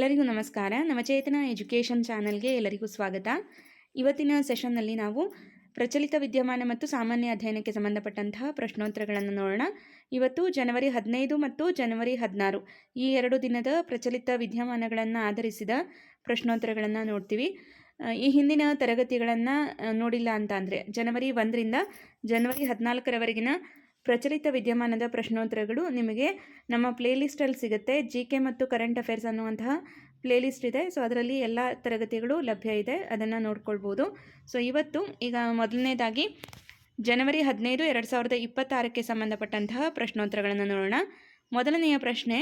ಎಲ್ಲರಿಗೂ ನಮಸ್ಕಾರ. ನವಚೇತನ ಎಜುಕೇಷನ್ ಚಾನಲ್ಗೆ ಎಲ್ಲರಿಗೂ ಸ್ವಾಗತ. ಇವತ್ತಿನ ಸೆಷನ್ನಲ್ಲಿ ನಾವು ಪ್ರಚಲಿತ ವಿದ್ಯಮಾನ ಮತ್ತು ಸಾಮಾನ್ಯ ಅಧ್ಯಯನಕ್ಕೆ ಸಂಬಂಧಪಟ್ಟಂತಹ ಪ್ರಶ್ನೋತ್ತರಗಳನ್ನು ನೋಡೋಣ. ಇವತ್ತು ಜನವರಿ ಹದಿನೈದು ಮತ್ತು ಜನವರಿ ಹದಿನಾರು ಈ ಎರಡು ದಿನದ ಪ್ರಚಲಿತ ವಿದ್ಯಮಾನಗಳನ್ನು ಆಧರಿಸಿದ ಪ್ರಶ್ನೋತ್ತರಗಳನ್ನು ನೋಡ್ತೀವಿ. ಈ ಹಿಂದಿನ ತರಗತಿಗಳನ್ನು ನೋಡಿಲ್ಲ ಅಂತ ಅಂದರೆ, ಜನವರಿ ಒಂದರಿಂದ ಜನವರಿ ಹದಿನಾಲ್ಕರವರೆಗಿನ ಪ್ರಚಲಿತ ವಿದ್ಯಮಾನದ ಪ್ರಶ್ನೋತ್ತರಗಳು ನಿಮಗೆ ನಮ್ಮ ಪ್ಲೇಲಿಸ್ಟಲ್ಲಿ ಸಿಗುತ್ತೆ. ಜಿ ಕೆ ಮತ್ತು ಕರೆಂಟ್ ಅಫೇರ್ಸ್ ಅನ್ನುವಂತಹ ಪ್ಲೇಲಿಸ್ಟ್ ಇದೆ. ಸೊ ಅದರಲ್ಲಿ ಎಲ್ಲ ತರಗತಿಗಳು ಲಭ್ಯ ಇದೆ. ಅದನ್ನು ನೋಡ್ಕೊಳ್ಬೋದು. ಸೊ ಇವತ್ತು ಈಗ ಮೊದಲನೇದಾಗಿ ಜನವರಿ ಹದಿನೈದು ಎರಡು ಸಾವಿರದ ಇಪ್ಪತ್ತಾರಕ್ಕೆ ಸಂಬಂಧಪಟ್ಟಂತಹ ಪ್ರಶ್ನೋತ್ತರಗಳನ್ನು ನೋಡೋಣ. ಮೊದಲನೆಯ ಪ್ರಶ್ನೆ,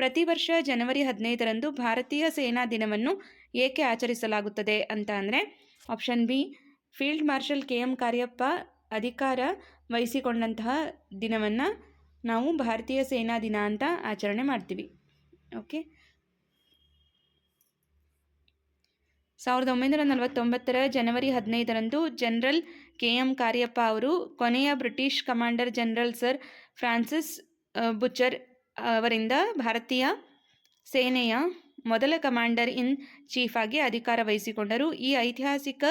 ಪ್ರತಿ ವರ್ಷ ಜನವರಿ ಹದಿನೈದರಂದು ಭಾರತೀಯ ಸೇನಾ ದಿನವನ್ನು ಏಕೆ ಆಚರಿಸಲಾಗುತ್ತದೆ ಅಂತ ಅಂದರೆ option B field marshal K M Cariappa ಅಧಿಕಾರ ವಹಿಸಿಕೊಂಡಂತಹ ದಿನವನ್ನು ನಾವು ಭಾರತೀಯ ಸೇನಾ ದಿನ ಅಂತ ಆಚರಣೆ ಮಾಡ್ತೀವಿ. ಓಕೆ ಸಾವಿರದ ಒಂಬೈನೂರ ನಲವತ್ತೊಂಬತ್ತರ ಜನವರಿ ಹದಿನೈದರಂದು ಜನರಲ್ ಕೆ ಎಂ ಕಾರ್ಯಪ್ಪ ಅವರು, ಕೊನೆಯ British commander general sir Francis Bucher ಅವರಿಂದ ಭಾರತೀಯ ಸೇನೆಯ ಮೊದಲ ಕಮಾಂಡರ್ ಇನ್ ಚೀಫ್ ಆಗಿ ಅಧಿಕಾರ ವಹಿಸಿಕೊಂಡರು. ಈ ಐತಿಹಾಸಿಕ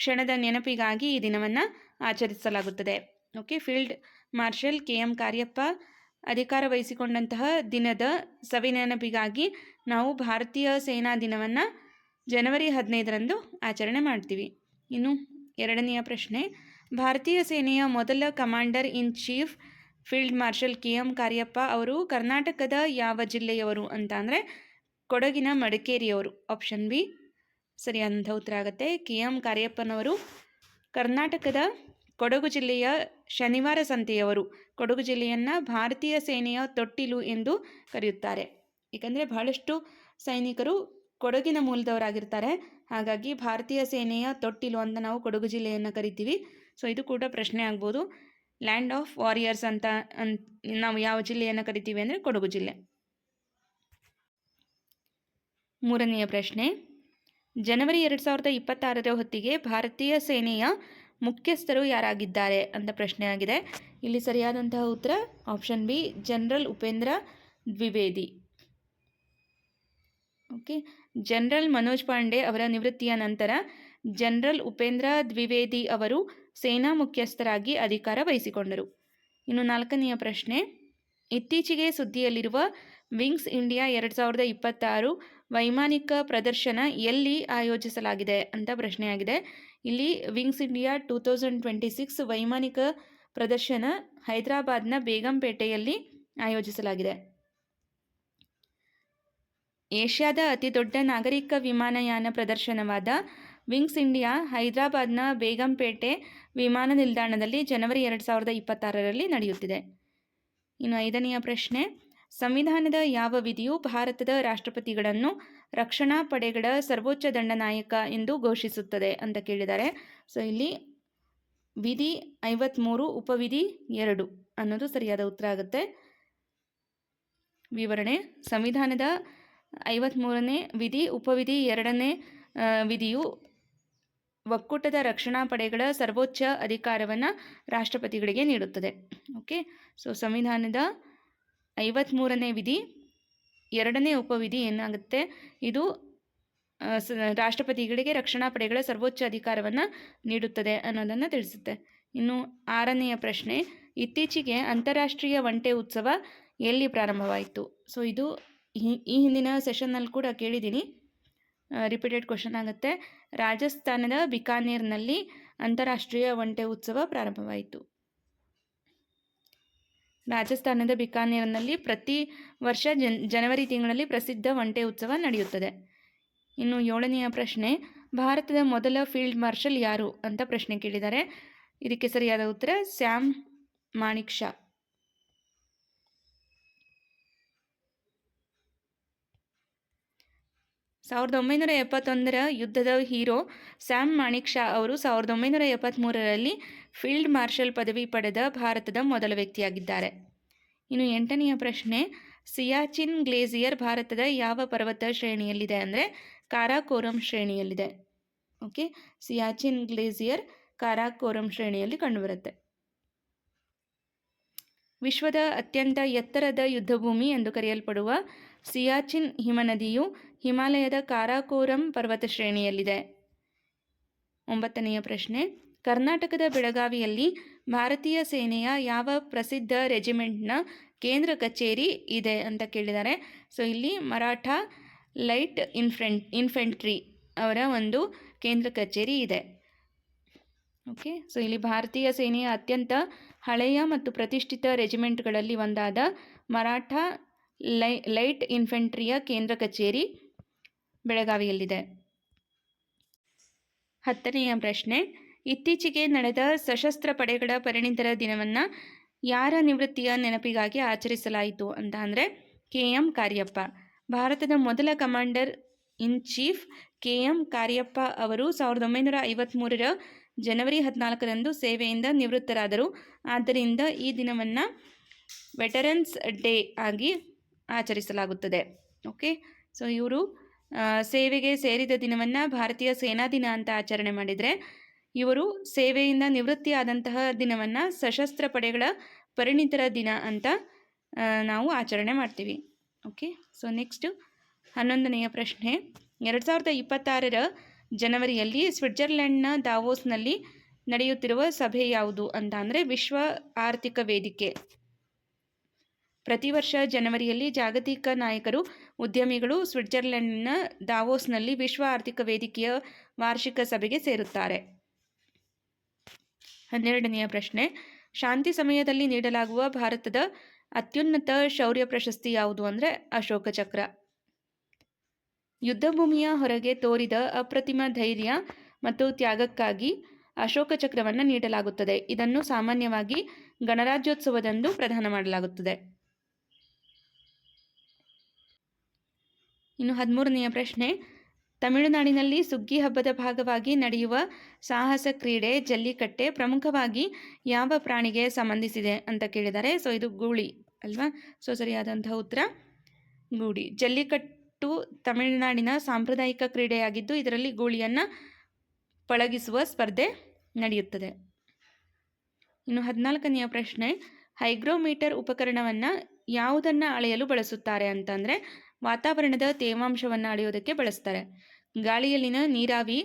ಕ್ಷಣದ ನೆನಪಿಗಾಗಿ ಈ ದಿನವನ್ನು ಆಚರಿಸಲಾಗುತ್ತದೆ. Okay, field marshal K M Cariappa ಅಧಿಕಾರ ವಹಿಸಿಕೊಂಡಂತಹ ದಿನದ ಸವಿ ನೆನಪಿಗಾಗಿ ನಾವು ಭಾರತೀಯ ಸೇನಾ ದಿನವನ್ನು ಜನವರಿ ಹದಿನೈದರಂದು ಆಚರಣೆ ಮಾಡ್ತೀವಿ. ಇನ್ನು ಎರಡನೆಯ ಪ್ರಶ್ನೆ, ಭಾರತೀಯ ಸೇನೆಯ ಮೊದಲ commander in chief field marshal K M Cariappa ಅವರು ಕರ್ನಾಟಕದ ಯಾವ ಜಿಲ್ಲೆಯವರು ಅಂತ ಅಂದರೆ ಕೊಡಗಿನ ಮಡಿಕೇರಿಯವರು. ಆಪ್ಷನ್ ಬಿ, ಸರಿಯಾದಂಥ ಉತ್ತರ ಆಗುತ್ತೆ. ಕೆ ಎಂ ಕಾರ್ಯಪ್ಪನವರು ಕರ್ನಾಟಕದ ಕೊಡಗು ಜಿಲ್ಲೆಯ ಶನಿವಾರ ಸಂತೆಯವರು. ಕೊಡಗು ಜಿಲ್ಲೆಯನ್ನು ಭಾರತೀಯ ಸೇನೆಯ ತೊಟ್ಟಿಲು ಎಂದು ಕರೆಯುತ್ತಾರೆ. ಏಕೆಂದರೆ ಬಹಳಷ್ಟು ಸೈನಿಕರು ಕೊಡಗಿನ ಮೂಲದವರಾಗಿರ್ತಾರೆ. ಹಾಗಾಗಿ ಭಾರತೀಯ ಸೇನೆಯ ತೊಟ್ಟಿಲು ಅಂತ ನಾವು ಕೊಡಗು ಜಿಲ್ಲೆಯನ್ನು ಕರಿತೀವಿ. ಸೊ ಇದು ಕೂಡ ಪ್ರಶ್ನೆ ಆಗ್ಬೋದು. ಲ್ಯಾಂಡ್ ಆಫ್ ವಾರಿಯರ್ಸ್ ಅಂತ, ಅನ್, ನಾವು ಯಾವ ಜಿಲ್ಲೆಯನ್ನು ಕರಿತೀವಿ ಅಂದರೆ ಕೊಡಗು ಜಿಲ್ಲೆ. ಮೂರನೆಯ ಪ್ರಶ್ನೆ. ಜನವರಿ ಎರಡು ಸಾವಿರದ ಇಪ್ಪತ್ತಾರರ ಹೊತ್ತಿಗೆ ಭಾರತೀಯ ಸೇನೆಯ ಮುಖ್ಯಸ್ಥರು ಯಾರಾಗಿದ್ದಾರೆ ಅಂತ ಪ್ರಶ್ನೆ ಆಗಿದೆ. ಇಲ್ಲಿ ಸರಿಯಾದಂತಹ ಉತ್ತರ option B, general Upendra Dwivedi. Okay. General Manoj Pande ಅವರ ನಿವೃತ್ತಿಯ ನಂತರ ಜನರಲ್ ಉಪೇಂದ್ರ ದ್ವಿವೇದಿ ಅವರು ಸೇನಾ ಮುಖ್ಯಸ್ಥರಾಗಿ ಅಧಿಕಾರ ವಹಿಸಿಕೊಂಡರು. ಇನ್ನು ನಾಲ್ಕನೆಯ ಪ್ರಶ್ನೆ, ಇತ್ತೀಚೆಗೆ ಸುದ್ದಿಯಲ್ಲಿರುವ ವಿಂಗ್ಸ್ ಇಂಡಿಯಾ ಎರಡು ಸಾವಿರದ ಇಪ್ಪತ್ತಾರು ವೈಮಾನಿಕ ಪ್ರದರ್ಶನ ಎಲ್ಲಿ ಆಯೋಜಿಸಲಾಗಿದೆ ಅಂತ ಪ್ರಶ್ನೆಯಾಗಿದೆ. ಇಲ್ಲಿ wings India two thousand twenty six ವೈಮಾನಿಕ ಪ್ರದರ್ಶನ ಹೈದರಾಬಾದ್ನ ಬೇಗಂಪೇಟೆಯಲ್ಲಿ ಆಯೋಜಿಸಲಾಗಿದೆ. ಏಷ್ಯಾದ ಅತಿದೊಡ್ಡ ನಾಗರಿಕ ವಿಮಾನಯಾನ ಪ್ರದರ್ಶನವಾದ ವಿಂಗ್ಸ್ ಇಂಡಿಯಾ ಹೈದರಾಬಾದ್ನ ಬೇಗಂಪೇಟೆ ವಿಮಾನ ನಿಲ್ದಾಣದಲ್ಲಿ ಜನವರಿ ಎರಡು ಸಾವಿರದ ಇಪ್ಪತ್ತಾರರಲ್ಲಿ ನಡೆಯುತ್ತಿದೆ. ಇನ್ನು ಐದನೆಯ ಪ್ರಶ್ನೆ, ಸಂವಿಧಾನದ ಯಾವ ವಿಧಿಯು ಭಾರತದ ರಾಷ್ಟ್ರಪತಿಗಳನ್ನು ರಕ್ಷಣಾ ಪಡೆಗಳ ಸರ್ವೋಚ್ಚ ದಂಡನಾಯಕ ಎಂದು ಘೋಷಿಸುತ್ತದೆ ಅಂತ ಕೇಳಿದ್ದಾರೆ. ಸೊ ಇಲ್ಲಿ ವಿಧಿ ಐವತ್ತ್ಮೂರು ಉಪವಿಧಿ ಎರಡು ಅನ್ನೋದು ಸರಿಯಾದ ಉತ್ತರ ಆಗುತ್ತೆ. ವಿವರಣೆ, ಸಂವಿಧಾನದ ಐವತ್ತ್ಮೂರನೇ ವಿಧಿ, ಉಪವಿಧಿ ಎರಡನೇ ವಿಧಿಯು ಒಕ್ಕೂಟದ ರಕ್ಷಣಾ ಪಡೆಗಳ ಸರ್ವೋಚ್ಚ ಅಧಿಕಾರವನ್ನು ರಾಷ್ಟ್ರಪತಿಗಳಿಗೆ ನೀಡುತ್ತದೆ. ಓಕೆ ಸೊ ಸಂವಿಧಾನದ ಐವತ್ತ್ಮೂರನೇ ವಿಧಿ ಎರಡನೇ ಉಪವಿಧಿ ಏನಾಗುತ್ತೆ? ಇದು ರಾಷ್ಟ್ರಪತಿಗಳಿಗೆ ರಕ್ಷಣಾ ಪಡೆಗಳ ಸರ್ವೋಚ್ಚ ಅಧಿಕಾರವನ್ನು ನೀಡುತ್ತದೆ ಅನ್ನೋದನ್ನು ತಿಳಿಸುತ್ತೆ. ಇನ್ನು ಆರನೆಯ ಪ್ರಶ್ನೆ, ಇತ್ತೀಚೆಗೆ ಅಂತಾರಾಷ್ಟ್ರೀಯ ಒಂಟೆ ಉತ್ಸವ ಎಲ್ಲಿ ಪ್ರಾರಂಭವಾಯಿತು? ಸೊ, ಇದು ಈ ಹಿಂದಿನ ಸೆಷನ್ನಲ್ಲಿ ಕೂಡ ಕೇಳಿದ್ದೀನಿ. ರಿಪೀಟೆಡ್ ಕ್ವಶನ್ ಆಗುತ್ತೆ, ರಾಜಸ್ಥಾನದ ಬಿಕಾನೇರ್ನಲ್ಲಿ ಅಂತಾರಾಷ್ಟ್ರೀಯ ಒಂಟೆ ಉತ್ಸವ ಪ್ರಾರಂಭವಾಯಿತು. ರಾಜಸ್ಥಾನದ ಬಿಕಾನೇರ್ನಲ್ಲಿ ಪ್ರತಿ ವರ್ಷ ಜನ್, ಜನವರಿ ತಿಂಗಳಲ್ಲಿ ಪ್ರಸಿದ್ಧ ಒಂಟೆ ಉತ್ಸವ ನಡೆಯುತ್ತದೆ. ಇನ್ನು ಏಳನೆಯ ಪ್ರಶ್ನೆ, ಭಾರತದ ಮೊದಲ ಫೀಲ್ಡ್ ಮಾರ್ಷಲ್ ಯಾರು ಅಂತ ಪ್ರಶ್ನೆ ಕೇಳಿದ್ದಾರೆ ಇದಕ್ಕೆ ಸರಿಯಾದ ಉತ್ತರ ಸ್ಯಾಮ್ ಮಾಣಿಕ್ ಶಾ. ಸಾವಿರದ ಒಂಬೈನೂರ ಎಪ್ಪತ್ತೊಂದರ ಯುದ್ಧದ ಹೀರೋ ಸ್ಯಾಮ್ ಮಾಣಿಕ್ ಶಾ ಅವರು ಸಾವಿರದ ಒಂಬೈನೂರ ಎಪ್ಪತ್ತ್ಮೂರರಲ್ಲಿ ಫೀಲ್ಡ್ ಮಾರ್ಷಲ್ ಪದವಿ ಪಡೆದ ಭಾರತದ ಮೊದಲ ವ್ಯಕ್ತಿಯಾಗಿದ್ದಾರೆ. ಇನ್ನು ಎಂಟನೆಯ ಪ್ರಶ್ನೆ, ಸಿಯಾಚಿನ್ ಗ್ಲೇಸಿಯರ್ ಭಾರತದ ಯಾವ ಪರ್ವತ ಶ್ರೇಣಿಯಲ್ಲಿದೆ ಅಂದರೆ ಕಾರಾಕೋರಂ ಶ್ರೇಣಿಯಲ್ಲಿದೆ. ಓಕೆ, ಸಿಯಾಚಿನ್ ಗ್ಲೇಸಿಯರ್ ಕಾರಾಕೋರಂ ಶ್ರೇಣಿಯಲ್ಲಿ ಕಂಡುಬರುತ್ತೆ. ವಿಶ್ವದ ಅತ್ಯಂತ ಎತ್ತರದ ಯುದ್ಧಭೂಮಿ ಎಂದು ಕರೆಯಲ್ಪಡುವ ಸಿಯಾಚಿನ್ ಹಿಮನದಿಯು ಹಿಮಾಲಯದ ಕಾರಾಕೋರಂ ಪರ್ವತ ಶ್ರೇಣಿಯಲ್ಲಿದೆ. ಒಂಬತ್ತನೆಯ ಪ್ರಶ್ನೆ ಕರ್ನಾಟಕದ ಬೆಳಗಾವಿಯಲ್ಲಿ ಭಾರತೀಯ ಸೇನೆಯ ಯಾವ ಪ್ರಸಿದ್ಧ ರೆಜಿಮೆಂಟ್ನ ಕೇಂದ್ರ ಕಚೇರಿ ಇದೆ ಅಂತ ಕೇಳಿದ್ದಾರೆ. ಸೊ, ಇಲ್ಲಿ ಮರಾಠ ಲೈಟ್ ಇನ್ಫೆಂಟ್, ಇನ್ಫೆಂಟ್ರಿ ಅವರ ಒಂದು ಕೇಂದ್ರ ಕಚೇರಿ ಇದೆ. ಓಕೆ, ಸೊ ಇಲ್ಲಿ ಭಾರತೀಯ ಸೇನೆಯ ಅತ್ಯಂತ ಹಳೆಯ ಮತ್ತು ಪ್ರತಿಷ್ಠಿತ ರೆಜಿಮೆಂಟ್ಗಳಲ್ಲಿ ಒಂದಾದ ಮರಾಠ ಲೈ, ಲೈಟ್ ಇನ್ಫೆಂಟ್ರಿಯ ಕೇಂದ್ರ ಕಚೇರಿ ಬೆಳಗಾವಿಯಲ್ಲಿದೆ. ಹತ್ತನೆಯ ಪ್ರಶ್ನೆ ಇತ್ತೀಚೆಗೆ ನಡೆದ ಸಶಸ್ತ್ರ ಪಡೆಗಳ ಪರಿಣಿತರ ದಿನವನ್ನು ಯಾರ ನಿವೃತ್ತಿಯ ನೆನಪಿಗಾಗಿ ಆಚರಿಸಲಾಯಿತು ಅಂತ ಅಂದರೆ ಕೆ ಎಂ ಕಾರ್ಯಪ್ಪ. ಭಾರತದ ಮೊದಲ commander in chief K M Cariappa ಅವರು ಸಾವಿರದ ಒಂಬೈನೂರ ಐವತ್ತ್ಮೂರರ ಜನವರಿ ಹದಿನಾಲ್ಕರಂದು ಸೇವೆಯಿಂದ ನಿವೃತ್ತರಾದರು. ಆದ್ದರಿಂದ ಈ ದಿನವನ್ನು ವೆಟರನ್ಸ್ ಡೇ ಆಗಿ ಆಚರಿಸಲಾಗುತ್ತದೆ. ಓಕೆ? ಸೊ ಇವರು ಸೇವೆಗೆ ಸೇರಿದ ದಿನವನ್ನು ಭಾರತೀಯ ಸೇನಾ ದಿನ ಅಂತ ಆಚರಣೆ ಮಾಡಿದರೆ ಇವರು ಸೇವೆಯಿಂದ ನಿವೃತ್ತಿಯಾದಂತಹ ದಿನವನ್ನು ಸಶಸ್ತ್ರ ಪಡೆಗಳ ಪರಿಣಿತರ ದಿನ ಅಂತ ನಾವು ಆಚರಣೆ ಮಾಡ್ತೀವಿ. ಓಕೆ, ಸೊ ನೆಕ್ಸ್ಟು ಹನ್ನೊಂದನೆಯ ಪ್ರಶ್ನೆ. ಎರಡು ಸಾವಿರದ ಇಪ್ಪತ್ತಾರರ ಜನವರಿಯಲ್ಲಿ ಸ್ವಿಟ್ಜರ್ಲೆಂಡ್ನ ದಾವೋಸ್ನಲ್ಲಿ ನಡೆಯುತ್ತಿರುವ ಸಭೆ ಯಾವುದು ಅಂತ ಅಂದರೆ ವಿಶ್ವ ಆರ್ಥಿಕ ವೇದಿಕೆ. ಪ್ರತಿ ವರ್ಷ ಜನವರಿಯಲ್ಲಿ ಜಾಗತಿಕ ನಾಯಕರು, ಉದ್ಯಮಿಗಳು ಸ್ವಿಟ್ಜರ್ಲೆಂಡ್ನ ದಾವೋಸ್ನಲ್ಲಿ ವಿಶ್ವ ಆರ್ಥಿಕ ವೇದಿಕೆಯ ವಾರ್ಷಿಕ ಸಭೆಗೆ ಸೇರುತ್ತಾರೆ. ಹನ್ನೆರಡನೆಯ ಪ್ರಶ್ನೆ, ಶಾಂತಿ ಸಮಯದಲ್ಲಿ ನೀಡಲಾಗುವ ಭಾರತದ ಅತ್ಯುನ್ನತ ಶೌರ್ಯ ಪ್ರಶಸ್ತಿ ಯಾವುದು ಅಂದರೆ ಅಶೋಕ ಚಕ್ರ. ಯುದ್ಧಭೂಮಿಯ ಹೊರಗೆ ತೋರಿದ ಅಪ್ರತಿಮ ಧೈರ್ಯ ಮತ್ತು ತ್ಯಾಗಕ್ಕಾಗಿ ಅಶೋಕ ಚಕ್ರವನ್ನು ನೀಡಲಾಗುತ್ತದೆ. ಇದನ್ನು ಸಾಮಾನ್ಯವಾಗಿ ಗಣರಾಜ್ಯೋತ್ಸವದಂದು ಪ್ರದಾನ ಮಾಡಲಾಗುತ್ತದೆ. ಇನ್ನು ಹದಿಮೂರನೆಯ ಪ್ರಶ್ನೆ ತಮಿಳುನಾಡಿನಲ್ಲಿ ಸುಗ್ಗಿ ಹಬ್ಬದ ಭಾಗವಾಗಿ ನಡೆಯುವ ಸಾಹಸ ಕ್ರೀಡೆ ಜಲ್ಲಿಕಟ್ಟೆ ಪ್ರಮುಖವಾಗಿ ಯಾವ ಪ್ರಾಣಿಗೆ ಸಂಬಂಧಿಸಿದೆ ಅಂತ ಕೇಳಿದ್ದಾರೆ ಸೊ ಇದು ಗೂಳಿ ಅಲ್ವಾ? ಸೊ ಸರಿಯಾದಂತಹ ಉತ್ತರ, ಗೂಳಿ. ಜಲ್ಲಿಕಟ್ಟು ತಮಿಳುನಾಡಿನ ಸಾಂಪ್ರದಾಯಿಕ ಕ್ರೀಡೆಯಾಗಿದ್ದು ಇದರಲ್ಲಿ ಗೂಳಿಯನ್ನು ಪಳಗಿಸುವ ಸ್ಪರ್ಧೆ ನಡೆಯುತ್ತದೆ. ಇನ್ನು ಹದಿನಾಲ್ಕನೆಯ ಪ್ರಶ್ನೆ, ಹೈಗ್ರೋಮೀಟರ್ ಉಪಕರಣವನ್ನು ಯಾವುದನ್ನು ಅಳೆಯಲು ಬಳಸುತ್ತಾರೆ ಅಂತಂದರೆ ವಾತಾವರಣದ ತೇವಾಂಶವನ್ನು ಅಳೆಯೋದಕ್ಕೆ ಬಳಸ್ತಾರೆ. ಗಾಳಿಯಲ್ಲಿನ ನೀರಾವಿ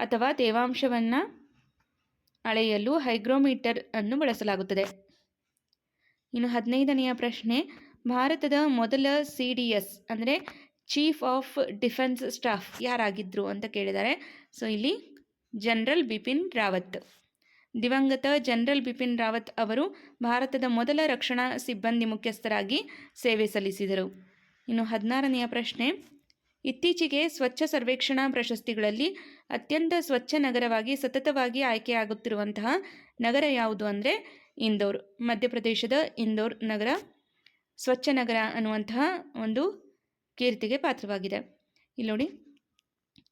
ಅಥವಾ ತೇವಾಂಶವನ್ನು ಅಳೆಯಲು ಹೈಗ್ರೋಮೀಟರ್ ಅನ್ನು ಬಳಸಲಾಗುತ್ತದೆ. ಇನ್ನು ಹದಿನೈದನೆಯ ಪ್ರಶ್ನೆ, ಭಾರತದ ಮೊದಲ ಸಿ ಡಿ ಎಸ್ ಅಂದರೆ ಚೀಫ್ ಆಫ್ ಡಿಫೆನ್ಸ್ ಸ್ಟಾಫ್ ಯಾರಾಗಿದ್ದರು ಅಂತ ಕೇಳಿದ್ದಾರೆ ಸೊ, ಇಲ್ಲಿ ಜನರಲ್ ಬಿಪಿನ್ ರಾವತ್. ದಿವಂಗತ ಜನರಲ್ ಬಿಪಿನ್ ರಾವತ್ ಅವರು ಭಾರತದ ಮೊದಲ ರಕ್ಷಣಾ ಸಿಬ್ಬಂದಿ ಮುಖ್ಯಸ್ಥರಾಗಿ ಸೇವೆ ಸಲ್ಲಿಸಿದರು. ಇನ್ನು ಹದಿನಾರನೆಯ ಪ್ರಶ್ನೆ, ಇತ್ತೀಚೆಗೆ ಸ್ವಚ್ಛ ಸರ್ವೇಕ್ಷಣಾ ಪ್ರಶಸ್ತಿಗಳಲ್ಲಿ ಅತ್ಯಂತ ಸ್ವಚ್ಛ ನಗರವಾಗಿ ಸತತವಾಗಿ ಆಯ್ಕೆಯಾಗುತ್ತಿರುವಂತಹ ನಗರ ಯಾವುದು ಅಂದರೆ ಇಂದೋರ್, ಮಧ್ಯಪ್ರದೇಶದ ಇಂದೋರ್ ನಗರ. ಸ್ವಚ್ಛ ನಗರ ಅನ್ನುವಂತಹ ಒಂದು ಕೀರ್ತಿಗೆ ಪಾತ್ರವಾಗಿದೆ. ಇಲ್ಲಿ ನೋಡಿ,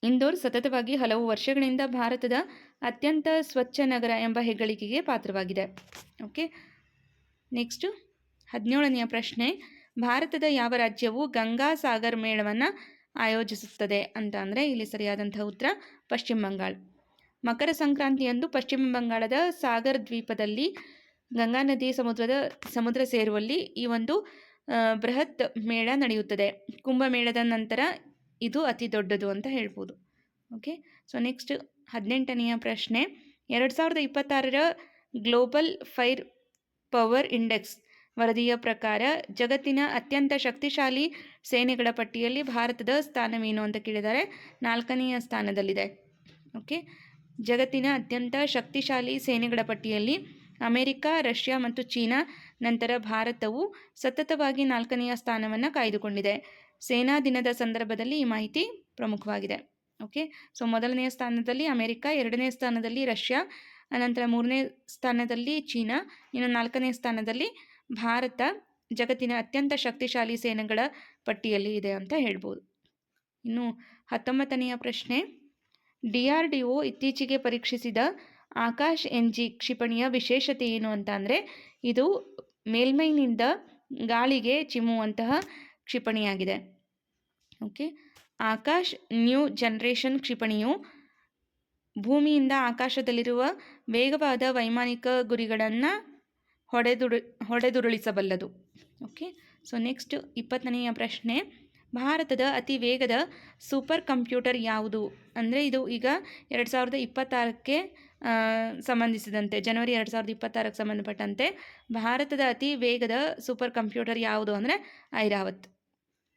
ಇಂದೋರ್ ಸತತವಾಗಿ ಹಲವು ವರ್ಷಗಳಿಂದ ಭಾರತದ ಅತ್ಯಂತ ಸ್ವಚ್ಛ ನಗರ ಎಂಬ ಹೆಗ್ಗಳಿಕೆಗೆ ಪಾತ್ರವಾಗಿದೆ. ಓಕೆ ನೆಕ್ಸ್ಟು ಹದಿನೇಳನೆಯ ಪ್ರಶ್ನೆ ಭಾರತದ ಯಾವ ರಾಜ್ಯವು ಗಂಗಾ ಸಾಗರ್ ಮೇಳವನ್ನು ಆಯೋಜಿಸುತ್ತದೆ ಅಂತ ಅಂದರೆ ಇಲ್ಲಿ ಸರಿಯಾದಂಥ ಉತ್ತರ, ಪಶ್ಚಿಮ ಬಂಗಾಳ. ಮಕರ ಸಂಕ್ರಾಂತಿಯಂದು ಪಶ್ಚಿಮ ಬಂಗಾಳದ ಸಾಗರ್ ದ್ವೀಪದಲ್ಲಿ, ಗಂಗಾ ನದಿ ಸಮುದ್ರದ, ಸಮುದ್ರ ಸೇರುವಲ್ಲಿ ಈ ಒಂದು ಬೃಹತ್ ಮೇಳ ನಡೆಯುತ್ತದೆ. ಕುಂಭಮೇಳದ ನಂತರ ಇದು ಅತಿ ದೊಡ್ಡದು ಅಂತ ಹೇಳ್ಬೋದು. ಓಕೆ ಸೊ ನೆಕ್ಸ್ಟ್ ಹದಿನೆಂಟನೆಯ ಪ್ರಶ್ನೆ. ಎರಡು ಸಾವಿರದ ಇಪ್ಪತ್ತಾರರ ಗ್ಲೋಬಲ್ ಫೈರ್ ಪವರ್ ಇಂಡೆಕ್ಸ್ ವರದಿಯ ಪ್ರಕಾರ ಜಗತ್ತಿನ ಅತ್ಯಂತ ಶಕ್ತಿಶಾಲಿ ಸೇನೆಗಳ ಪಟ್ಟಿಯಲ್ಲಿ ಭಾರತದ ಸ್ಥಾನವೇನು ಅಂತ ಕೇಳಿದ್ದಾರೆ. ನಾಲ್ಕನೆಯ ಸ್ಥಾನದಲ್ಲಿದೆ. ಓಕೆ. ಜಗತ್ತಿನ ಅತ್ಯಂತ ಶಕ್ತಿಶಾಲಿ ಸೇನೆಗಳ ಪಟ್ಟಿಯಲ್ಲಿ ಅಮೆರಿಕ, ರಷ್ಯಾ ಮತ್ತು ಚೀನಾ, ನಂತರ ಭಾರತವು ಸತತವಾಗಿ ನಾಲ್ಕನೆಯ ಸ್ಥಾನವನ್ನು ಕಾಯ್ದುಕೊಂಡಿದೆ. ಸೇನಾ ದಿನದ ಸಂದರ್ಭದಲ್ಲಿ ಈ ಮಾಹಿತಿ ಪ್ರಮುಖವಾಗಿದೆ. ಓಕೆ. ಸೊ, ಮೊದಲನೆಯ ಸ್ಥಾನದಲ್ಲಿ ಅಮೆರಿಕ, ಎರಡನೇ ಸ್ಥಾನದಲ್ಲಿ ರಷ್ಯಾ, ಅನಂತರ ಮೂರನೇ ಸ್ಥಾನದಲ್ಲಿ ಚೀನಾ, ಇನ್ನು ನಾಲ್ಕನೇ ಸ್ಥಾನದಲ್ಲಿ ಭಾರತ ಜಗತ್ತಿನ ಅತ್ಯಂತ ಶಕ್ತಿಶಾಲಿ ಸೇನೆಗಳ ಪಟ್ಟಿಯಲ್ಲಿ ಇದೆ ಅಂತ ಹೇಳ್ಬೋದು. ಇನ್ನು ಹತ್ತೊಂಬತ್ತನೆಯ ಪ್ರಶ್ನೆ, ಡಿ ಆರ್ ಡಿ ಒ ಇತ್ತೀಚೆಗೆ ಪರೀಕ್ಷಿಸಿದ ಆಕಾಶ್ ಎನ್ ಜಿ ಕ್ಷಿಪಣಿಯ ವಿಶೇಷತೆ ಏನು ಅಂತ ಅಂದರೆ, ಇದು ಮೇಲ್ಮೈನಿಂದ ಗಾಳಿಗೆ ಚಿಮ್ಮುವಂತಹ ಕ್ಷಿಪಣಿಯಾಗಿದೆ. ಓಕೆ, ಆಕಾಶ್ ನ್ಯೂ ಜನರೇಷನ್ ಕ್ಷಿಪಣಿಯು ಭೂಮಿಯಿಂದ ಆಕಾಶದಲ್ಲಿರುವ ವೇಗವಾದ ವೈಮಾನಿಕ ಗುರಿಗಳನ್ನು ಹೊಡೆದುಡು ಹೊಡೆದುರುಳಿಸಬಲ್ಲದು. ಓಕೆ ಸೊ ನೆಕ್ಸ್ಟ್ ಇಪ್ಪತ್ತನೆಯ ಪ್ರಶ್ನೆ. ಭಾರತದ ಅತಿ ವೇಗದ ಸೂಪರ್ ಕಂಪ್ಯೂಟರ್ ಯಾವುದು? ಅಂದರೆ ಇದು ಈಗ ಎರಡು ಸಾವಿರದ ಇಪ್ಪತ್ತಾರಕ್ಕೆ ಸಂಬಂಧಿಸಿದಂತೆ, ಜನವರಿ ಎರಡು ಸಾವಿರದ ಇಪ್ಪತ್ತಾರಕ್ಕೆ ಸಂಬಂಧಪಟ್ಟಂತೆ ಭಾರತದ ಅತಿ ವೇಗದ ಸೂಪರ್ ಕಂಪ್ಯೂಟರ್ ಯಾವುದು ಅಂದರೆ ಐರಾವತ್.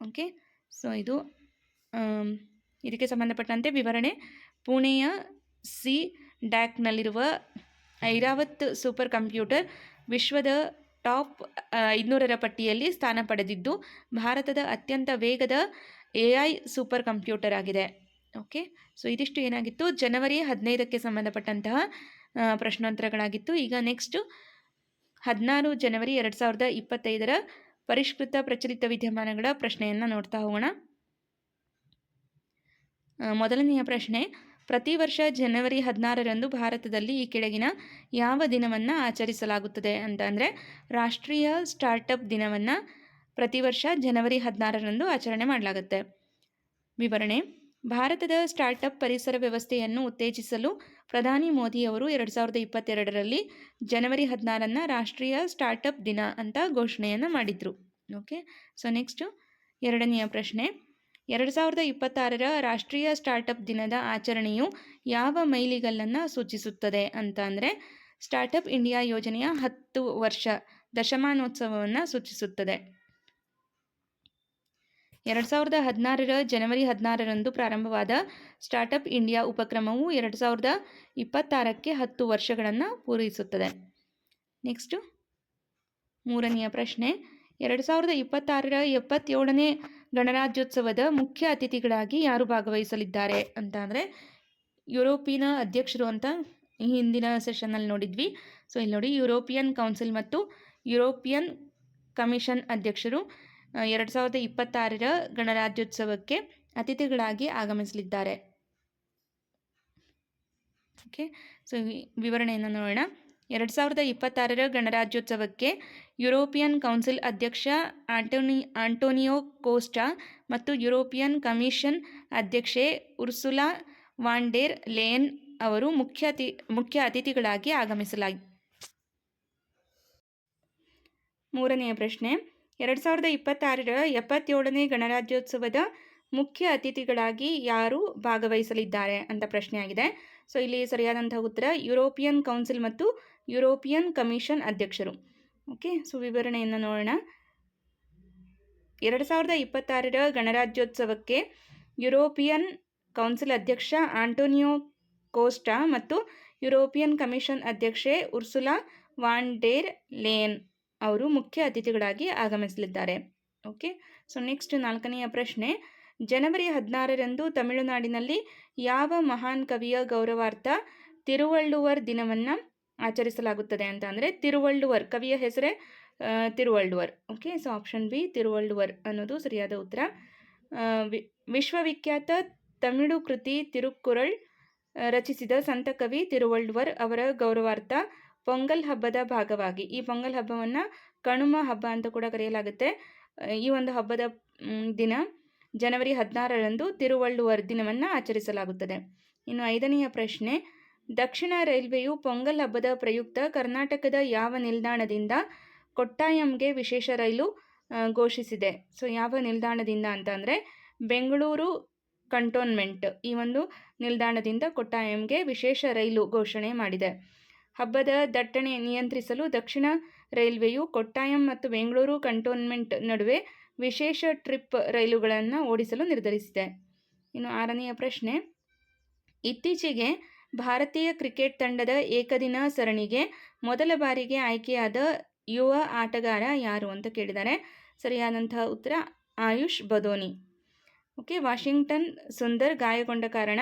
ಓಕೆ ಸೊ ಇದು ಇದಕ್ಕೆ ಸಂಬಂಧಪಟ್ಟಂತೆ ವಿವರಣೆ. ಪುಣೆಯ ಸಿ, ಡ್ಯಾಕ್ನಲ್ಲಿರುವ ಐರಾವತ್ ಸೂಪರ್ ಕಂಪ್ಯೂಟರ್ ವಿಶ್ವದ ಟಾಪ್ ಐದುನೂರರ ಪಟ್ಟಿಯಲ್ಲಿ ಸ್ಥಾನ ಪಡೆದಿದ್ದು ಭಾರತದ ಅತ್ಯಂತ ವೇಗದ ಎ ಐ ಸೂಪರ್ ಕಂಪ್ಯೂಟರ್ ಆಗಿದೆ. ಓಕೆ, ಸೊ ಇದಿಷ್ಟು ಏನಾಗಿತ್ತು? ಜನವರಿ ಹದಿನೈದಕ್ಕೆ ಸಂಬಂಧಪಟ್ಟಂತಹ ಪ್ರಶ್ನೋತ್ತರಗಳಾಗಿತ್ತು. ಈಗ ನೆಕ್ಸ್ಟು ಹದಿನಾರು ಜನವರಿ ಎರಡು ಸಾವಿರದ ಇಪ್ಪತ್ತೈದರ ಪರಿಷ್ಕೃತ ಪ್ರಚಲಿತ ವಿದ್ಯಮಾನಗಳ ಪ್ರಶ್ನೆಯನ್ನು ನೋಡ್ತಾ ಹೋಗೋಣ. ಮೊದಲನೆಯ ಪ್ರಶ್ನೆ ಪ್ರತಿ ವರ್ಷ ಜನವರಿ ಹದಿನಾರರಂದು ಭಾರತದಲ್ಲಿ ಈ ಕೆಳಗಿನ ಯಾವ ದಿನವನ್ನು ಆಚರಿಸಲಾಗುತ್ತದೆ ಅಂತ ಅಂದರೆ ರಾಷ್ಟ್ರೀಯ ಸ್ಟಾರ್ಟಪ್ ದಿನವನ್ನು ಪ್ರತಿ ವರ್ಷ ಜನವರಿ ಹದಿನಾರರಂದು ಆಚರಣೆ ಮಾಡಲಾಗುತ್ತೆ. ವಿವರಣೆ, ಭಾರತದ ಸ್ಟಾರ್ಟಪ್ ಪರಿಸರ ವ್ಯವಸ್ಥೆಯನ್ನು ಉತ್ತೇಜಿಸಲು ಪ್ರಧಾನಿ ಮೋದಿಯವರು ಎರಡು ಸಾವಿರದ ಇಪ್ಪತ್ತೆರಡರಲ್ಲಿ ಜನವರಿ ಹದಿನಾರನ್ನು ರಾಷ್ಟ್ರೀಯ ಸ್ಟಾರ್ಟಪ್ ದಿನ ಅಂತ ಘೋಷಣೆಯನ್ನು ಮಾಡಿದರು. ಓಕೆ ಸೊ ನೆಕ್ಸ್ಟು ಎರಡನೆಯ ಪ್ರಶ್ನೆ ಎರಡು ಸಾವಿರದ ಇಪ್ಪತ್ತಾರರ ರಾಷ್ಟ್ರೀಯ ಸ್ಟಾರ್ಟಪ್ ದಿನದ ಆಚರಣೆಯು ಯಾವ ಮೈಲಿಗಲ್ಲನ್ನು ಸೂಚಿಸುತ್ತದೆ ಅಂತ ಅಂದರೆ ಸ್ಟಾರ್ಟಪ್ ಇಂಡಿಯಾ ಯೋಜನೆಯ ಹತ್ತು ವರ್ಷ ದಶಮಾನೋತ್ಸವವನ್ನು ಸೂಚಿಸುತ್ತದೆ. ಎರಡು ಸಾವಿರದ ಹದಿನಾರರ ಜನವರಿ ಹದಿನಾರರಂದು ಪ್ರಾರಂಭವಾದ ಸ್ಟಾರ್ಟಪ್ ಇಂಡಿಯಾ ಉಪಕ್ರಮವು ಎರಡು ಸಾವಿರದ ಇಪ್ಪತ್ತಾರಕ್ಕೆ ಹತ್ತು ವರ್ಷಗಳನ್ನು ಪೂರೈಸುತ್ತದೆ. ನೆಕ್ಸ್ಟು ಮೂರನೆಯ ಪ್ರಶ್ನೆ, ಎರಡು ಸಾವಿರದ ಇಪ್ಪತ್ತಾರರ ಎಪ್ಪತ್ತೇಳನೇ ಗಣರಾಜ್ಯೋತ್ಸವದ ಮುಖ್ಯ ಅತಿಥಿಗಳಾಗಿ ಯಾರು ಭಾಗವಹಿಸಲಿದ್ದಾರೆ ಅಂತ ಅಂದರೆ ಯುರೋಪಿನ ಅಧ್ಯಕ್ಷರು ಅಂತ ಹಿಂದಿನ ಸೆಷನ್ನಲ್ಲಿ ನೋಡಿದ್ವಿ. ಸೊ ಇಲ್ಲಿ ನೋಡಿ ಯುರೋಪಿಯನ್ ಕೌನ್ಸಿಲ್ ಮತ್ತು ಯುರೋಪಿಯನ್ ಕಮಿಷನ್ ಅಧ್ಯಕ್ಷರು ಎರಡು ಸಾವಿರದ ಇಪ್ಪತ್ತಾರರ ಗಣರಾಜ್ಯೋತ್ಸವಕ್ಕೆ ಅತಿಥಿಗಳಾಗಿ ಆಗಮಿಸಲಿದ್ದಾರೆ. ಓಕೆ ಸೊ ವಿವರಣೆಯನ್ನು ನೋಡೋಣ. ಎರಡು ಸಾವಿರದ ಇಪ್ಪತ್ತಾರರ ಗಣರಾಜ್ಯೋತ್ಸವಕ್ಕೆ ಯುರೋಪಿಯನ್ ಕೌನ್ಸಿಲ್ ಅಧ್ಯಕ್ಷ ಆಂಟೋನಿ, ಆಂಟೋನಿಯೋ ಕೋಸ್ಟಾ ಮತ್ತು ಯುರೋಪಿಯನ್ ಕಮಿಷನ್ ಅಧ್ಯಕ್ಷೆ ಉರ್ಸುಲಾ ವಾಂಡೇರ್ ಲೇನ್ ಅವರು ಮುಖ್ಯ ಅತಿ, ಮುಖ್ಯ ಅತಿಥಿಗಳಾಗಿ ಆಗಮಿಸಲಾಗಿ. ಮೂರನೆಯ ಪ್ರಶ್ನೆ, ಎರಡು ಸಾವಿರದ ಇಪ್ಪತ್ತಾರರ ಎಪ್ಪತ್ತೇಳನೇ ಗಣರಾಜ್ಯೋತ್ಸವದ ಮುಖ್ಯ ಅತಿಥಿಗಳಾಗಿ ಯಾರು ಭಾಗವಹಿಸಲಿದ್ದಾರೆ ಅಂತ ಪ್ರಶ್ನೆಯಾಗಿದೆ. ಸೊ, ಇಲ್ಲಿ ಸರಿಯಾದಂತಹ ಉತ್ತರ ಯುರೋಪಿಯನ್ ಕೌನ್ಸಿಲ್ ಮತ್ತು ಯುರೋಪಿಯನ್ ಕಮಿಷನ್ ಅಧ್ಯಕ್ಷರು. ಓಕೆ, ಸೊ ವಿವರಣೆಯನ್ನು ನೋಡೋಣ. ಎರಡು ಸಾವಿರದ ಇಪ್ಪತ್ತಾರರ ಗಣರಾಜ್ಯೋತ್ಸವಕ್ಕೆ ಯುರೋಪಿಯನ್ ಕೌನ್ಸಿಲ್ ಅಧ್ಯಕ್ಷ ಆಂಟೋನಿಯೋ ಕೋಸ್ಟಾ ಮತ್ತು ಯುರೋಪಿಯನ್ ಕಮಿಷನ್ ಅಧ್ಯಕ್ಷೆ ಉರ್ಸುಲಾ ವಾನ್ ಡೇರ್ ಲೇನ್ ಅವರು ಮುಖ್ಯ ಅತಿಥಿಗಳಾಗಿ ಆಗಮಿಸಲಿದ್ದಾರೆ. ಓಕೆ, ಸೊ ನೆಕ್ಸ್ಟ್ ನಾಲ್ಕನೆಯ ಪ್ರಶ್ನೆ. ಜನವರಿ ಹದಿನಾರರಂದು ತಮಿಳುನಾಡಿನಲ್ಲಿ ಯಾವ ಮಹಾನ್ ಕವಿಯ ಗೌರವಾರ್ಥ ತಿರುವಳ್ಳುವರ್ ದಿನವನ್ನು ಆಚರಿಸಲಾಗುತ್ತದೆ ಅಂತ ಅಂದರೆ ತಿರುವಳ್ಳುವರ್, ಕವಿಯ ಹೆಸರೇ Thiruvalluvar. Okay so option B Thiruvalluvar ಅನ್ನೋದು ಸರಿಯಾದ ಉತ್ತರ. ವಿಶ್ವವಿಖ್ಯಾತ ತಮಿಳು ಕೃತಿ ತಿರುಕ್ಕುರಳ್ ರಚಿಸಿದ ಸಂತ ಕವಿ ತಿರುವಳ್ಳುವರ್ ಅವರ ಗೌರವಾರ್ಥ ಪೊಂಗಲ್ ಹಬ್ಬದ ಭಾಗವಾಗಿ. ಈ ಪೊಂಗಲ್ ಹಬ್ಬವನ್ನು ಕಣುಮ ಹಬ್ಬ ಅಂತ ಕೂಡ ಕರೆಯಲಾಗುತ್ತೆ. ಈ ಒಂದು ಹಬ್ಬದ ದಿನ ಜನವರಿ ಹದಿನಾರರಂದು ತಿರುವಳ್ಳುವರ್ ದಿನವನ್ನು ಆಚರಿಸಲಾಗುತ್ತದೆ. ಇನ್ನು ಐದನೆಯ ಪ್ರಶ್ನೆ ದಕ್ಷಿಣ ರೈಲ್ವೆಯು ಪೊಂಗಲ್ ಹಬ್ಬದ ಪ್ರಯುಕ್ತ ಕರ್ನಾಟಕದ ಯಾವ ನಿಲ್ದಾಣದಿಂದ ಕೊಟ್ಟಾಯಂಗೆ ವಿಶೇಷ ರೈಲು ಘೋಷಿಸಿದೆ. ಸೊ, ಯಾವ ನಿಲ್ದಾಣದಿಂದ ಅಂತ ಅಂದರೆ ಬೆಂಗಳೂರು ಕಂಟೋನ್ಮೆಂಟ್ ಈ ಒಂದು ನಿಲ್ದಾಣದಿಂದ ಕೊಟ್ಟಾಯಂಗೆ ವಿಶೇಷ ರೈಲು ಘೋಷಣೆ ಮಾಡಿದೆ. ಹಬ್ಬದ ದಟ್ಟಣೆ ನಿಯಂತ್ರಿಸಲು ದಕ್ಷಿಣ ರೈಲ್ವೆಯು ಕೊಟ್ಟಾಯಂ ಮತ್ತು ಬೆಂಗಳೂರು ಕಂಟೋನ್ಮೆಂಟ್ ನಡುವೆ ವಿಶೇಷ ಟ್ರಿಪ್ ರೈಲುಗಳನ್ನು ಓಡಿಸಲು ನಿರ್ಧರಿಸಿದೆ. ಇನ್ನು ಆರನೆಯ ಪ್ರಶ್ನೆ, ಇತ್ತೀಚೆಗೆ ಭಾರತೀಯ ಕ್ರಿಕೆಟ್ ತಂಡದ ಏಕದಿನ ಸರಣಿಗೆ ಮೊದಲ ಬಾರಿಗೆ ಆಯ್ಕೆಯಾದ ಯುವ ಆಟಗಾರ ಯಾರು ಅಂತ ಕೇಳಿದ್ದಾರೆ ಸರಿಯಾದಂತಹ ಉತ್ತರ, ಆಯುಷ್ ಬದೋನಿ. ಓಕೆ, ವಾಷಿಂಗ್ಟನ್ ಸುಂದರ್ ಗಾಯಗೊಂಡ ಕಾರಣ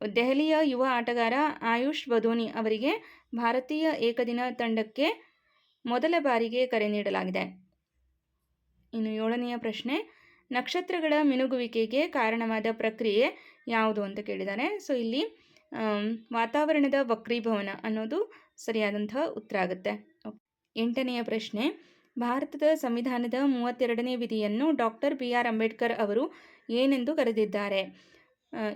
ದೆಹಲಿಯ ಯುವ ಆಟಗಾರ ಆಯುಷ್ ಬದೋನಿ ಅವರಿಗೆ ಭಾರತೀಯ ಏಕದಿನ ತಂಡಕ್ಕೆ ಮೊದಲ ಬಾರಿಗೆ ಕರೆ ನೀಡಲಾಗಿದೆ. ಇನ್ನು ಏಳನೆಯ ಪ್ರಶ್ನೆ, ನಕ್ಷತ್ರಗಳ ಮಿನುಗುವಿಕೆಗೆ ಕಾರಣವಾದ ಪ್ರಕ್ರಿಯೆ ಯಾವುದು ಅಂತ ಕೇಳಿದ್ದಾರೆ ಸೊ ಇಲ್ಲಿ ವಾತಾವರಣದ ವಕ್ರೀಭವನ ಅನ್ನೋದು ಸರಿಯಾದಂತಹ ಉತ್ತರ ಆಗುತ್ತೆ. ಎಂಟನೆಯ ಪ್ರಶ್ನೆ, ಭಾರತದ ಸಂವಿಧಾನದ ಮೂವತ್ತೆರಡನೇ ವಿಧಿಯನ್ನು ಡಾಕ್ಟರ್ ಬಿ ಆರ್ ಅಂಬೇಡ್ಕರ್ ಅವರು ಏನೆಂದು ಕರೆದಿದ್ದಾರೆ?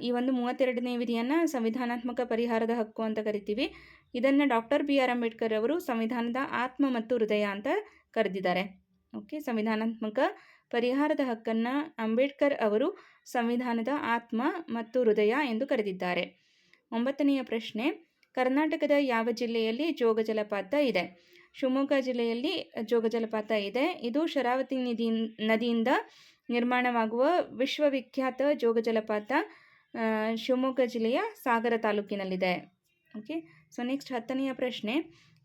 ಈ ಒಂದು ಮೂವತ್ತೆರಡನೇ ವಿಧಿಯನ್ನು ಸಂವಿಧಾನಾತ್ಮಕ ಪರಿಹಾರದ ಹಕ್ಕು ಅಂತ ಕರಿತೀವಿ. ಇದನ್ನು ಡಾಕ್ಟರ್ ಬಿ ಆರ್ ಅಂಬೇಡ್ಕರ್ ಅವರು ಸಂವಿಧಾನದ ಆತ್ಮ ಮತ್ತು ಹೃದಯ ಅಂತ ಕರೆದಿದ್ದಾರೆ. ಓಕೆ, ಸಂವಿಧಾನಾತ್ಮಕ ಪರಿಹಾರದ ಹಕ್ಕನ್ನು ಅಂಬೇಡ್ಕರ್ ಅವರು ಸಂವಿಧಾನದ ಆತ್ಮ ಮತ್ತು ಹೃದಯ ಎಂದು ಕರೆದಿದ್ದಾರೆ. ಒಂಬತ್ತನೆಯ ಪ್ರಶ್ನೆ, ಕರ್ನಾಟಕದ ಯಾವ ಜಿಲ್ಲೆಯಲ್ಲಿ ಜೋಗ ಜಲಪಾತ ಇದೆ? ಶಿವಮೊಗ್ಗ ಜಿಲ್ಲೆಯಲ್ಲಿ ಜೋಗ ಜಲಪಾತ ಇದೆ. ಇದು ಶರಾವತಿ ನಿಧಿ, ನದಿಯಿಂದ ನಿರ್ಮಾಣವಾಗುವ ವಿಶ್ವವಿಖ್ಯಾತ ಜೋಗ ಜಲಪಾತ ಶಿವಮೊಗ್ಗ ಜಿಲ್ಲೆಯ ಸಾಗರ ತಾಲೂಕಿನಲ್ಲಿದೆ. ಓಕೆ, ಸೊ ನೆಕ್ಸ್ಟ್ ಹತ್ತನೆಯ ಪ್ರಶ್ನೆ,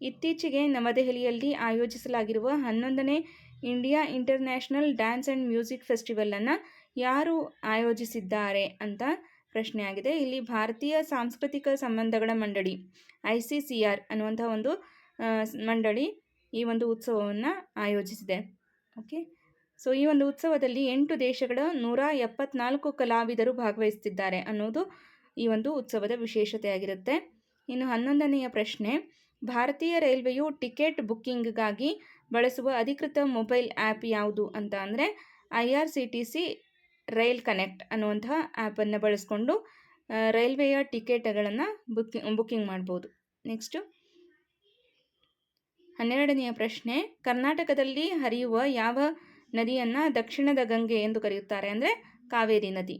ಇತ್ತೀಚೆಗೆ ನವದೆಹಲಿಯಲ್ಲಿ ಆಯೋಜಿಸಲಾಗಿರುವ ಹನ್ನೊಂದನೇ India international dance and music ಫೆಸ್ಟಿವಲನ್ನು ಯಾರು ಆಯೋಜಿಸಿದ್ದಾರೆ ಅಂತ ಪ್ರಶ್ನೆ ಆಗಿದೆ ಇಲ್ಲಿ ಭಾರತೀಯ ಸಾಂಸ್ಕೃತಿಕ ಸಂಬಂಧಗಳ ಮಂಡಳಿ, ಐ ಸಿ ಸಿ ಆರ್ ಅನ್ನುವಂಥ ಒಂದು ಮಂಡಳಿ ಈ ಒಂದು ಉತ್ಸವವನ್ನು ಆಯೋಜಿಸಿದೆ. ಓಕೆ? ಸೊ, ಈ ಒಂದು ಉತ್ಸವದಲ್ಲಿ ಎಂಟು ದೇಶಗಳ ನೂರ ಎಪ್ಪತ್ನಾಲ್ಕು ಕಲಾವಿದರು ಭಾಗವಹಿಸುತ್ತಿದ್ದಾರೆ ಅನ್ನೋದು ಈ ಒಂದು ಉತ್ಸವದ ವಿಶೇಷತೆಯಾಗಿರುತ್ತೆ. ಇನ್ನು ಹನ್ನೊಂದನೆಯ ಪ್ರಶ್ನೆ, ಭಾರತೀಯ ರೈಲ್ವೆಯು ಟಿಕೆಟ್ ಬುಕ್ಕಿಂಗ್ಗಾಗಿ ಬಳಸುವ ಅಧಿಕೃತ ಮೊಬೈಲ್ ಆ್ಯಪ್ ಯಾವುದು ಅಂತ ಅಂದರೆ I R C T C rail connect ಅನ್ನುವಂತಹ ಆ್ಯಪನ್ನು ಬಳಸಿಕೊಂಡು ರೈಲ್ವೆಯ ಟಿಕೆಟ್ಗಳನ್ನು ಬುಕ್ಕಿಂಗ್ ಬುಕ್ಕಿಂಗ್ ಮಾಡ್ಬೋದು. ನೆಕ್ಸ್ಟು. ಹನ್ನೆರಡನೆಯ ಪ್ರಶ್ನೆ, ಕರ್ನಾಟಕದಲ್ಲಿ ಹರಿಯುವ ಯಾವ ನದಿಯನ್ನು ದಕ್ಷಿಣದ ಗಂಗೆ ಎಂದು ಕರೆಯುತ್ತಾರೆ ಅಂದರೆ ಕಾವೇರಿ ನದಿ.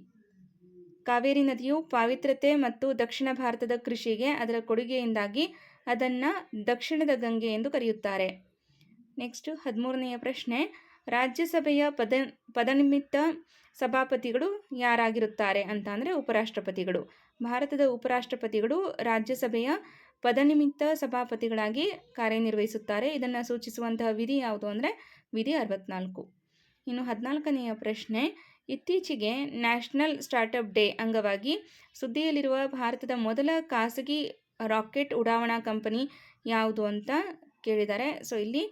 ಕಾವೇರಿ ನದಿಯು ಪಾವಿತ್ರತೆ ಮತ್ತು ದಕ್ಷಿಣ ಭಾರತದ ಕೃಷಿಗೆ ಅದರ ಕೊಡುಗೆಯಿಂದಾಗಿ ಅದನ್ನು ದಕ್ಷಿಣದ ಗಂಗೆ ಎಂದು ಕರೆಯುತ್ತಾರೆ. ನೆಕ್ಸ್ಟು ಹದಿಮೂರನೆಯ ಪ್ರಶ್ನೆ, ರಾಜ್ಯಸಭೆಯ ಪದ, ಪದನಿಮಿತ್ತ ಸಭಾಪತಿಗಳು ಯಾರಾಗಿರುತ್ತಾರೆ ಅಂತ ಅಂದರೆ ಉಪರಾಷ್ಟ್ರಪತಿಗಳು. ಭಾರತದ ಉಪರಾಷ್ಟ್ರಪತಿಗಳು ರಾಜ್ಯಸಭೆಯ ಪದನಿಮಿತ್ತ ಸಭಾಪತಿಗಳಾಗಿ ಕಾರ್ಯನಿರ್ವಹಿಸುತ್ತಾರೆ. ಇದನ್ನು ಸೂಚಿಸುವಂತಹ ವಿಧಿ ಯಾವುದು ಅಂದರೆ ವಿಧಿ ಅರವತ್ನಾಲ್ಕು. ಇನ್ನು ಹದಿನಾಲ್ಕನೆಯ ಪ್ರಶ್ನೆ, ಇತ್ತೀಚೆಗೆ ನ್ಯಾಷನಲ್ ಸ್ಟಾರ್ಟಪ್ ಡೇ ಅಂಗವಾಗಿ ಸುದ್ದಿಯಲ್ಲಿರುವ ಭಾರತದ ಮೊದಲ ಖಾಸಗಿ ರಾಕೆಟ್ ಉಡಾವಣಾ ಕಂಪನಿ ಯಾವುದು ಅಂತ ಕೇಳಿದ್ದಾರೆ ಸೊ ಇಲ್ಲಿ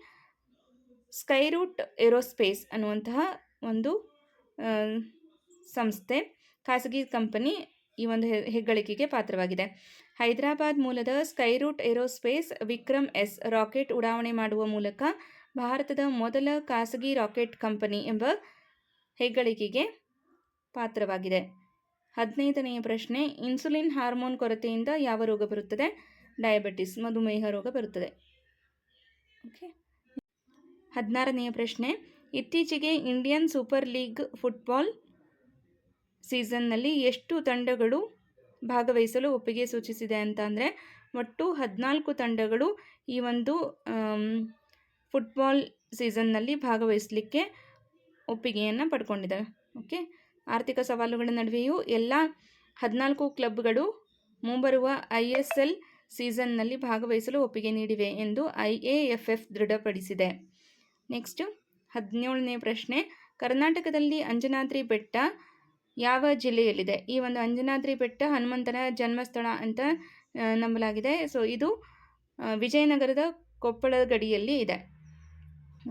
ಸ್ಕೈರೂಟ್ ಏರೋಸ್ಪೇಸ್ ಅನ್ನುವಂತಹ ಒಂದು ಸಂಸ್ಥೆ ಖಾಸಗಿ ಕಂಪನಿ ಈ ಒಂದು ಹೆಗ್ಗಳಿಕೆಗೆ ಪಾತ್ರವಾಗಿದೆ. ಹೈದರಾಬಾದ್ ಮೂಲದ Skyroot aerospace Vikram S rocket ಉಡಾವಣೆ ಮಾಡುವ ಮೂಲಕ ಭಾರತದ ಮೊದಲ ಖಾಸಗಿ ರಾಕೆಟ್ ಕಂಪನಿ ಎಂಬ ಹೆಗ್ಗಳಿಕೆಗೆ ಪಾತ್ರವಾಗಿದೆ. ಹದಿನೈದನೆಯ ಪ್ರಶ್ನೆ, ಇನ್ಸುಲಿನ್ ಹಾರ್ಮೋನ್ ಕೊರತೆಯಿಂದ ಯಾವ ರೋಗ ಬರುತ್ತದೆ? ಡಯಾಬಿಟಿಸ್, ಮಧುಮೇಹ ರೋಗ ಬರುತ್ತದೆ. ಓಕೆ. ಹದಿನಾರನೆಯ ಪ್ರಶ್ನೆ. ಇತ್ತೀಚೆಗೆ ಇಂಡಿಯನ್ ಸೂಪರ್ ಲೀಗ್ ಫುಟ್ಬಾಲ್ ಸೀಸನ್ನಲ್ಲಿ ಎಷ್ಟು ತಂಡಗಳು ಭಾಗವಹಿಸಲು ಒಪ್ಪಿಗೆ ಸೂಚಿಸಿದೆ ಅಂತ ಅಂದರೆ, ಒಟ್ಟು ಹದಿನಾಲ್ಕು ತಂಡಗಳು ಈ ಒಂದು ಫುಟ್ಬಾಲ್ ಸೀಸನ್ನಲ್ಲಿ ಭಾಗವಹಿಸಲಿಕ್ಕೆ ಒಪ್ಪಿಗೆಯನ್ನು ಪಡ್ಕೊಂಡಿದ್ದಾವೆ ಓಕೆ? ಆರ್ಥಿಕ ಸವಾಲುಗಳ ನಡುವೆಯೂ ಎಲ್ಲ ಹದಿನಾಲ್ಕು ಕ್ಲಬ್ಗಳು ಮುಂಬರುವ ಐ ಎಸ್ ಎಲ್ ಸೀಸನ್ನಲ್ಲಿ ಭಾಗವಹಿಸಲು ಒಪ್ಪಿಗೆ ನೀಡಿವೆ ಎಂದು ಐ ಎ ಎಫ್ ಎಫ್ ದೃಢಪಡಿಸಿದೆ. ನೆಕ್ಸ್ಟು ಹದಿನೇಳನೇ ಪ್ರಶ್ನೆ. ಕರ್ನಾಟಕದಲ್ಲಿ ಅಂಜನಾದ್ರಿ ಬೆಟ್ಟ ಯಾವ ಜಿಲ್ಲೆಯಲ್ಲಿದೆ? ಈ ಒಂದು ಅಂಜನಾದ್ರಿ ಬೆಟ್ಟ ಹನುಮಂತನ ಜನ್ಮಸ್ಥಳ ಅಂತ ನಂಬಲಾಗಿದೆ. ಸೊ ಇದು ವಿಜಯನಗರದ ಕೊಪ್ಪಳ ಗಡಿಯಲ್ಲಿ ಇದೆ.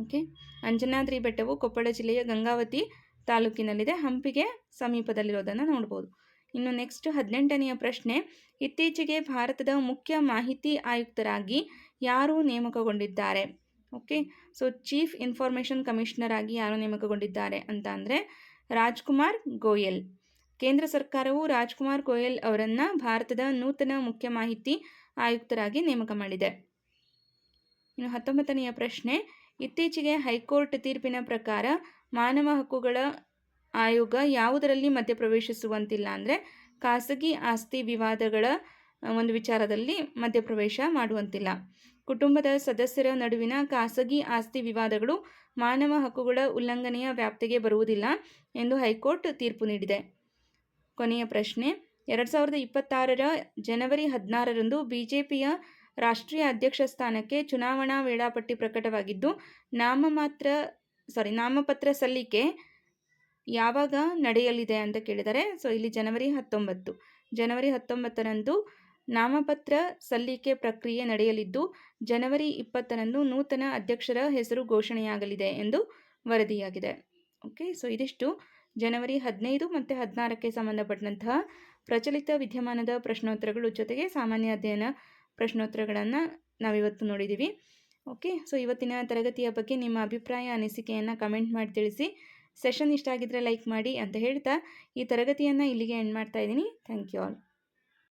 ಓಕೆ ಅಂಜನಾದ್ರಿ ಬೆಟ್ಟವು ಕೊಪ್ಪಳ ಜಿಲ್ಲೆಯ ಗಂಗಾವತಿ ತಾಲೂಕಿನಲ್ಲಿದೆ. ಹಂಪಿಗೆ ಸಮೀಪದಲ್ಲಿರೋದನ್ನು ನೋಡ್ಬೋದು. ಇನ್ನು ನೆಕ್ಸ್ಟ್ ಹದಿನೆಂಟನೆಯ ಪ್ರಶ್ನೆ. ಇತ್ತೀಚೆಗೆ ಭಾರತದ ಮುಖ್ಯ ಮಾಹಿತಿ ಆಯುಕ್ತರಾಗಿ ಯಾರು ನೇಮಕಗೊಂಡಿದ್ದಾರೆ? Okay so chief information commissioner ಆಗಿ ಯಾರು ನೇಮಕಗೊಂಡಿದ್ದಾರೆ ಅಂತ ಅಂದರೆ ರಾಜ್ಕುಮಾರ್ ಗೋಯಲ್. ಕೇಂದ್ರ ಸರ್ಕಾರವು ರಾಜ್ಕುಮಾರ್ ಗೋಯಲ್ ಅವರನ್ನು ಭಾರತದ ನೂತನ ಮುಖ್ಯ ಮಾಹಿತಿ ಆಯುಕ್ತರಾಗಿ ನೇಮಕ ಮಾಡಿದೆ. ಇನ್ನು ಹತ್ತೊಂಬತ್ತನೆಯ ಪ್ರಶ್ನೆ, ಇತ್ತೀಚೆಗೆ ಹೈಕೋರ್ಟ್ ತೀರ್ಪಿನ ಪ್ರಕಾರ ಮಾನವ ಹಕ್ಕುಗಳ ಆಯೋಗ ಯಾವುದರಲ್ಲಿ ಮಧ್ಯಪ್ರವೇಶಿಸುವಂತಿಲ್ಲ ಅಂದರೆ ಖಾಸಗಿ ಆಸ್ತಿ ವಿವಾದಗಳ ಒಂದು ವಿಚಾರದಲ್ಲಿ ಮಧ್ಯಪ್ರವೇಶ ಮಾಡುವಂತಿಲ್ಲ. ಕುಟುಂಬದ ಸದಸ್ಯರ ನಡುವಿನ ಖಾಸಗಿ ಆಸ್ತಿ ವಿವಾದಗಳು ಮಾನವ ಹಕ್ಕುಗಳ ಉಲ್ಲಂಘನೆಯ ವ್ಯಾಪ್ತಿಗೆ ಬರುವುದಿಲ್ಲ ಎಂದು ಹೈಕೋರ್ಟ್ ತೀರ್ಪು ನೀಡಿದೆ. ಕೊನೆಯ ಪ್ರಶ್ನೆ, ಎರಡು ಸಾವಿರದ ಇಪ್ಪತ್ತಾರರ ಜನವರಿ ಹದಿನಾರರಂದು ಬಿಜೆಪಿಯ ರಾಷ್ಟ್ರೀಯ ಅಧ್ಯಕ್ಷ ಸ್ಥಾನಕ್ಕೆ ಚುನಾವಣಾ ವೇಳಾಪಟ್ಟಿ ಪ್ರಕಟವಾಗಿದ್ದು, ನಾಮಮಾತ್ರ ಸಾರಿ ನಾಮಪತ್ರ ಸಲ್ಲಿಕೆ ಯಾವಾಗ ನಡೆಯಲಿದೆ ಅಂತ ಕೇಳಿದರೆ ಸೊ ಇಲ್ಲಿ ಜನವರಿ ಹತ್ತೊಂಬತ್ತು. ಜನವರಿ ಹತ್ತೊಂಬತ್ತರಂದು ನಾಮಪತ್ರ ಸಲ್ಲಿಕೆ ಪ್ರಕ್ರಿಯೆ ನಡೆಯಲಿದ್ದು, ಜನವರಿ ಇಪ್ಪತ್ತರಂದು ನೂತನ ಅಧ್ಯಕ್ಷರ ಹೆಸರು ಘೋಷಣೆಯಾಗಲಿದೆ ಎಂದು ವರದಿಯಾಗಿದೆ. ಓಕೆ, ಸೊ ಇದಿಷ್ಟು. ಜನವರಿ ಹದಿನೈದು ಮತ್ತು ಹದಿನಾರಕ್ಕೆ ಸಂಬಂಧಪಟ್ಟಂತಹ ಪ್ರಚಲಿತ ವಿದ್ಯಮಾನದ ಪ್ರಶ್ನೋತ್ತರಗಳು ಜೊತೆಗೆ ಸಾಮಾನ್ಯ ಅಧ್ಯಯನ ಪ್ರಶ್ನೋತ್ತರಗಳನ್ನು ನಾವಿವತ್ತು ನೋಡಿದ್ದೀವಿ ಓಕೆ, ಸೊ ಇವತ್ತಿನ ತರಗತಿಯ ಬಗ್ಗೆ ನಿಮ್ಮ ಅಭಿಪ್ರಾಯ, ಅನಿಸಿಕೆಯನ್ನು ಕಮೆಂಟ್ ಮಾಡಿ ತಿಳಿಸಿ. ಸೆಷನ್ ಇಷ್ಟ ಆಗಿದ್ದರೆ ಲೈಕ್ ಮಾಡಿ ಅಂತ ಹೇಳ್ತಾ ಈ ತರಗತಿಯನ್ನು ಇಲ್ಲಿಗೆ ಎಂಡ್ ಮಾಡ್ತಾ ಇದ್ದೀನಿ. Thank you all.